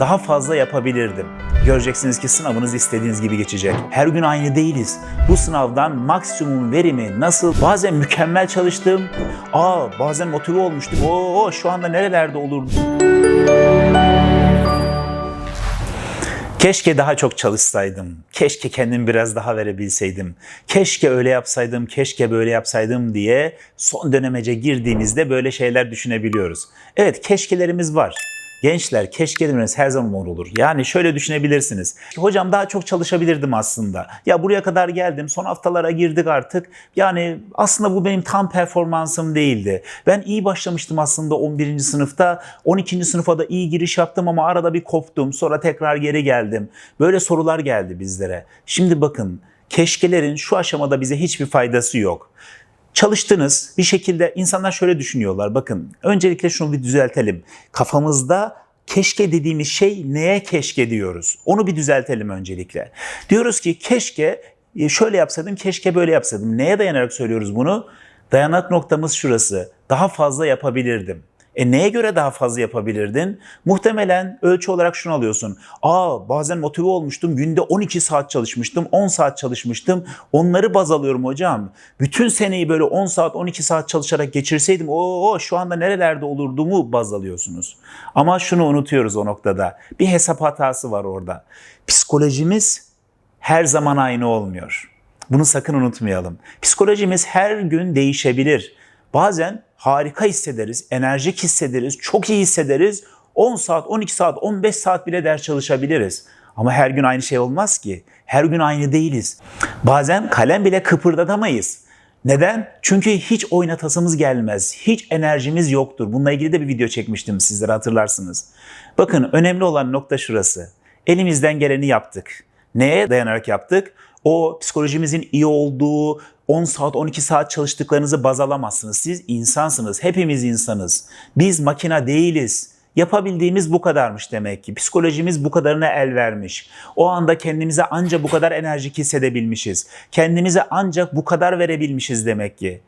daha fazla yapabilirdim. Göreceksiniz ki sınavınız istediğiniz gibi geçecek. Her gün aynı değiliz. Bu sınavdan maksimum verimi nasıl bazen mükemmel çalıştım. Aa bazen motive olmuştum. Oo şu anda nerelerde olurdum. Keşke daha çok çalışsaydım. Keşke kendimi biraz daha verebilseydim. Keşke öyle yapsaydım, keşke böyle yapsaydım diye son dönemece girdiğimizde böyle şeyler düşünebiliyoruz. Evet, keşkelerimiz var. Gençler keşkeleriniz her zaman olur. Yani şöyle düşünebilirsiniz. Hocam daha çok çalışabilirdim aslında. Ya buraya kadar geldim. Son haftalara girdik artık. Yani aslında bu benim tam performansım değildi. Ben iyi başlamıştım aslında 11. sınıfta. 12. sınıfa da iyi giriş yaptım ama arada bir koptum. Sonra tekrar geri geldim. Böyle sorular geldi bizlere. Şimdi bakın keşkelerin şu aşamada bize hiçbir faydası yok. Çalıştınız bir şekilde insanlar şöyle düşünüyorlar. Bakın öncelikle şunu bir düzeltelim. Kafamızda keşke dediğimiz şey neye keşke diyoruz? Onu bir düzeltelim öncelikle. Diyoruz ki keşke e, şöyle yapsaydım, keşke böyle yapsaydım. Neye dayanarak söylüyoruz bunu? Dayanak noktamız şurası. Daha fazla yapabilirdim. E neye göre daha fazla yapabilirdin? Muhtemelen ölçü olarak şunu alıyorsun. Aa bazen motive olmuştum. Günde 12 saat çalışmıştım. 10 saat çalışmıştım. Onları baz alıyorum hocam. Bütün seneyi böyle 10 saat 12 saat çalışarak geçirseydim o şu anda nerelerde olurdumu baz alıyorsunuz. Ama şunu unutuyoruz o noktada. Bir hesap hatası var orada. Psikolojimiz her zaman aynı olmuyor. Bunu sakın unutmayalım. Psikolojimiz her gün değişebilir. Bazen harika hissederiz, enerjik hissederiz, çok iyi hissederiz. 10 saat, 12 saat, 15 saat bile ders çalışabiliriz. Ama her gün aynı şey olmaz ki. Her gün aynı değiliz. Bazen kalem bile kıpırdatamayız. Neden? Çünkü hiç oynatasımız gelmez. Hiç enerjimiz yoktur. Bununla ilgili de bir video çekmiştim sizlere hatırlarsınız. Bakın önemli olan nokta şurası. Elimizden geleni yaptık. Neye dayanarak yaptık? O psikolojimizin iyi olduğu, 10 saat 12 saat çalıştıklarınızı baz alamazsınız. Siz insansınız. Hepimiz insanız. Biz makina değiliz. Yapabildiğimiz bu kadarmış demek ki. Psikolojimiz bu kadarına el vermiş. O anda kendimize ancak bu kadar enerjik hissedebilmişiz. Kendimize ancak bu kadar verebilmişiz demek ki.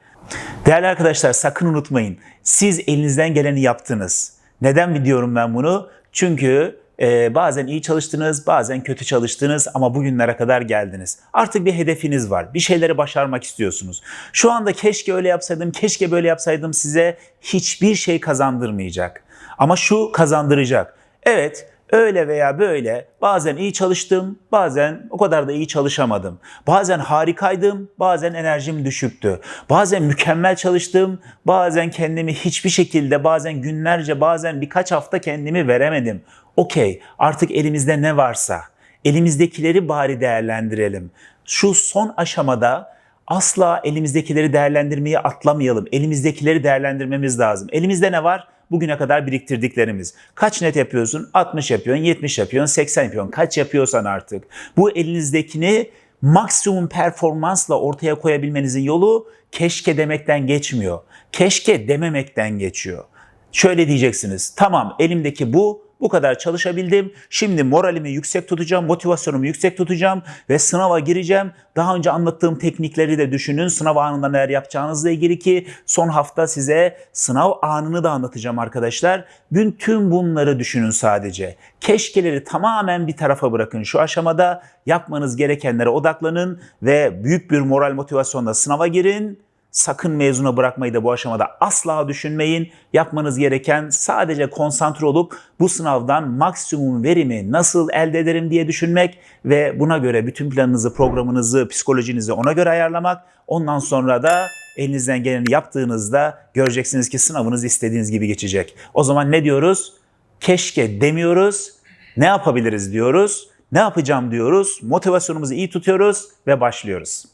Değerli arkadaşlar sakın unutmayın. Siz elinizden geleni yaptınız. Neden mi diyorum ben bunu? Çünkü ee, bazen iyi çalıştınız, bazen kötü çalıştınız ama bugünlere kadar geldiniz. Artık bir hedefiniz var. Bir şeyleri başarmak istiyorsunuz. Şu anda keşke öyle yapsaydım, keşke böyle yapsaydım size hiçbir şey kazandırmayacak. Ama şu kazandıracak. Evet, öyle veya böyle bazen iyi çalıştım, bazen o kadar da iyi çalışamadım. Bazen harikaydım, bazen enerjim düşüktü. Bazen mükemmel çalıştım, bazen kendimi hiçbir şekilde, bazen günlerce, bazen birkaç hafta kendimi veremedim. Okey, artık elimizde ne varsa elimizdekileri bari değerlendirelim. Şu son aşamada asla elimizdekileri değerlendirmeyi atlamayalım. Elimizdekileri değerlendirmemiz lazım. Elimizde ne var? Bugüne kadar biriktirdiklerimiz. Kaç net yapıyorsun? 60 yapıyorsun, 70 yapıyorsun, 80 yapıyorsun. Kaç yapıyorsan artık. Bu elinizdekini maksimum performansla ortaya koyabilmenizin yolu keşke demekten geçmiyor. Keşke dememekten geçiyor. Şöyle diyeceksiniz. Tamam elimdeki bu bu kadar çalışabildim. Şimdi moralimi yüksek tutacağım, motivasyonumu yüksek tutacağım ve sınava gireceğim. Daha önce anlattığım teknikleri de düşünün. Sınav anında neler yapacağınızla ilgili ki son hafta size sınav anını da anlatacağım arkadaşlar. Bütün bunları düşünün sadece. Keşkeleri tamamen bir tarafa bırakın. Şu aşamada yapmanız gerekenlere odaklanın ve büyük bir moral motivasyonla sınava girin. Sakın mezuna bırakmayı da bu aşamada asla düşünmeyin. Yapmanız gereken sadece konsantre olup bu sınavdan maksimum verimi nasıl elde ederim diye düşünmek ve buna göre bütün planınızı, programınızı, psikolojinizi ona göre ayarlamak. Ondan sonra da elinizden geleni yaptığınızda göreceksiniz ki sınavınız istediğiniz gibi geçecek. O zaman ne diyoruz? Keşke demiyoruz. Ne yapabiliriz diyoruz? Ne yapacağım diyoruz? Motivasyonumuzu iyi tutuyoruz ve başlıyoruz.